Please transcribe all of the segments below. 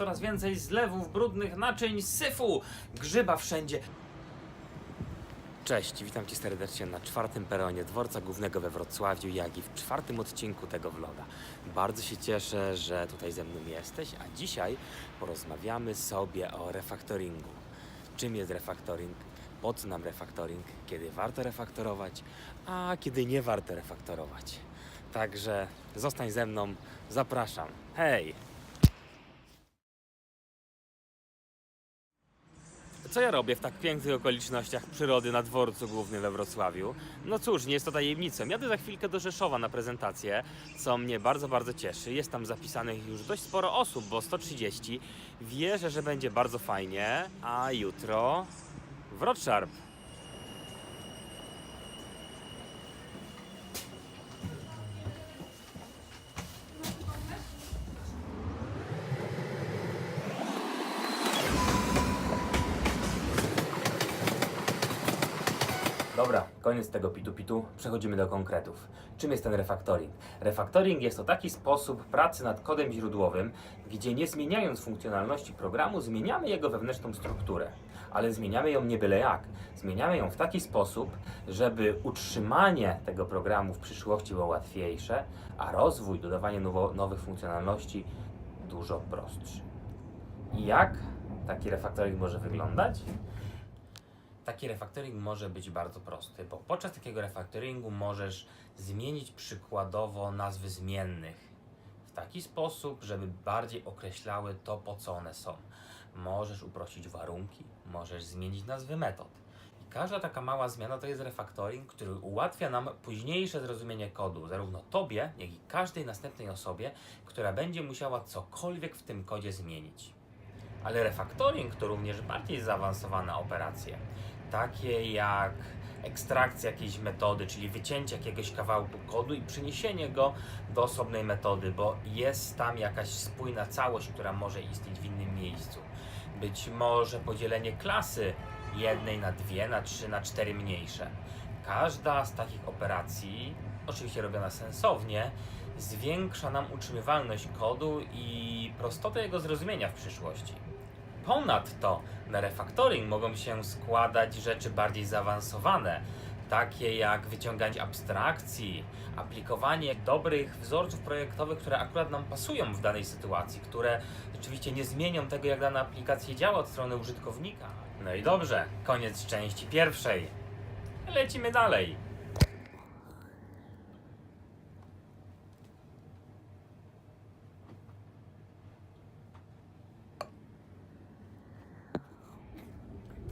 coraz więcej zlewów, brudnych naczyń, syfu, grzyba wszędzie. Cześć, witam Cię serdecznie na czwartym peronie dworca głównego we Wrocławiu, jak i w czwartym odcinku tego vloga. Bardzo się cieszę, że tutaj ze mną jesteś, a dzisiaj porozmawiamy sobie o refaktoringu. Czym jest refaktoring? Po co nam refaktoring? Kiedy warto refaktorować, a kiedy nie warto refaktorować. Także zostań ze mną, zapraszam. Hej! Co ja robię w tak pięknych okolicznościach przyrody na dworcu głównym we Wrocławiu? No cóż, nie jest to tajemnicą. Jadę za chwilkę do Rzeszowa na prezentację, co mnie bardzo, bardzo cieszy. Jest tam zapisanych już dość sporo osób, bo 130. Wierzę, że będzie bardzo fajnie, a jutro Wrocław. Dobra, koniec tego pitu-pitu, przechodzimy do konkretów. Czym jest ten refaktoring? Refaktoring jest to taki sposób pracy nad kodem źródłowym, gdzie nie zmieniając funkcjonalności programu, zmieniamy jego wewnętrzną strukturę. Ale zmieniamy ją nie byle jak. Zmieniamy ją w taki sposób, żeby utrzymanie tego programu w przyszłości było łatwiejsze, a rozwój, dodawanie nowo, nowych funkcjonalności dużo prostszy. I jak taki refaktoring może wyglądać? Taki refaktoring może być bardzo prosty, bo podczas takiego refaktoringu możesz zmienić przykładowo nazwy zmiennych w taki sposób, żeby bardziej określały to, po co one są. Możesz uprościć warunki, możesz zmienić nazwy metod. I każda taka mała zmiana to jest refaktoring, który ułatwia nam późniejsze zrozumienie kodu, zarówno tobie, jak i każdej następnej osobie, która będzie musiała cokolwiek w tym kodzie zmienić. Ale refaktoring to również bardziej zaawansowane operacje, takie jak ekstrakcja jakiejś metody, czyli wycięcie jakiegoś kawałku kodu i przeniesienie go do osobnej metody, bo jest tam jakaś spójna całość, która może istnieć w innym miejscu. Być może podzielenie klasy jednej na dwie, na trzy, na cztery mniejsze. Każda z takich operacji, oczywiście robiona sensownie, zwiększa nam utrzymywalność kodu i prostotę jego zrozumienia w przyszłości. Ponadto na refaktoring mogą się składać rzeczy bardziej zaawansowane, takie jak wyciąganie abstrakcji, aplikowanie dobrych wzorców projektowych, które akurat nam pasują w danej sytuacji, które rzeczywiście nie zmienią tego, jak dana aplikacja działa od strony użytkownika. No i dobrze, koniec części pierwszej. Lecimy dalej.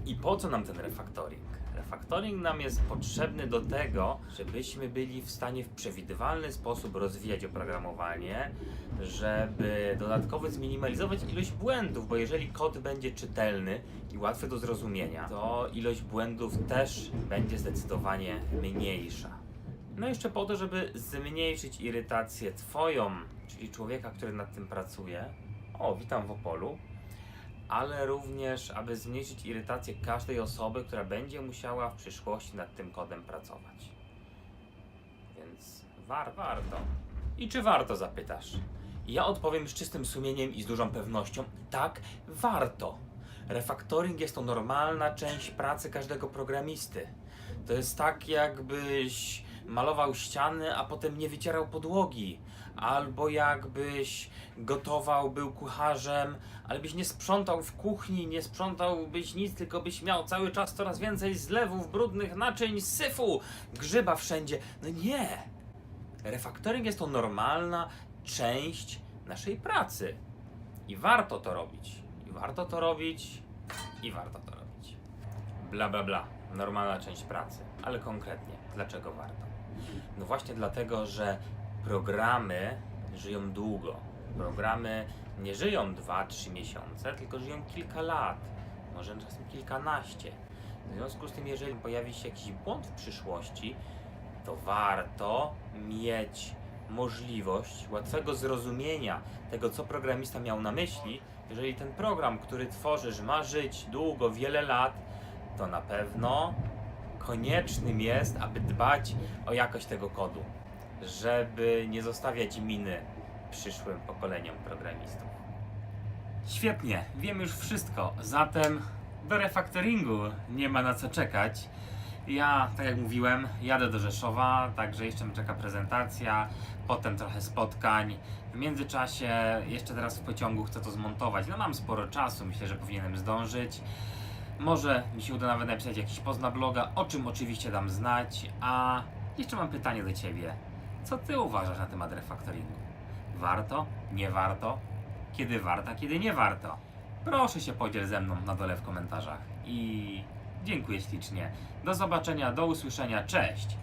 I po co nam ten refaktoring? Refaktoring nam jest potrzebny do tego, żebyśmy byli w stanie w przewidywalny sposób rozwijać oprogramowanie, żeby dodatkowo zminimalizować ilość błędów, bo jeżeli kod będzie czytelny i łatwy do zrozumienia, to ilość błędów też będzie zdecydowanie mniejsza. No jeszcze po to, żeby zmniejszyć irytację Twoją, czyli człowieka, który nad tym pracuje. O, witam w Opolu ale również, aby zmniejszyć irytację każdej osoby, która będzie musiała w przyszłości nad tym kodem pracować. Więc war, warto. I czy warto, zapytasz? Ja odpowiem z czystym sumieniem i z dużą pewnością: tak, warto. Refaktoring jest to normalna część pracy każdego programisty. To jest tak, jakbyś malował ściany, a potem nie wycierał podłogi. Albo jakbyś gotował, był kucharzem, ale byś nie sprzątał w kuchni, nie sprzątałbyś nic, tylko byś miał cały czas coraz więcej zlewów, brudnych naczyń, syfu, grzyba wszędzie. No nie! Refaktoring jest to normalna część naszej pracy. I warto to robić. I warto to robić. I warto to robić. Bla bla bla. Normalna część pracy. Ale konkretnie, dlaczego warto? No właśnie dlatego, że programy żyją długo. Programy nie żyją 2-3 miesiące, tylko żyją kilka lat, może czasem kilkanaście. W związku z tym, jeżeli pojawi się jakiś błąd w przyszłości, to warto mieć możliwość łatwego zrozumienia tego, co programista miał na myśli. Jeżeli ten program, który tworzysz, ma żyć długo, wiele lat, to na pewno koniecznym jest, aby dbać o jakość tego kodu, żeby nie zostawiać miny przyszłym pokoleniom programistów. Świetnie, wiem już wszystko. Zatem do refaktoringu nie ma na co czekać. Ja, tak jak mówiłem, jadę do Rzeszowa, także jeszcze mnie czeka prezentacja, potem trochę spotkań. W międzyczasie, jeszcze teraz w pociągu chcę to zmontować. No mam sporo czasu, myślę, że powinienem zdążyć. Może mi się uda nawet napisać jakiś post bloga, o czym oczywiście dam znać. A jeszcze mam pytanie do Ciebie. Co Ty uważasz na temat refaktoringu? Warto? Nie warto? Kiedy warto, kiedy nie warto? Proszę się podziel ze mną na dole w komentarzach. I dziękuję ślicznie. Do zobaczenia, do usłyszenia, cześć!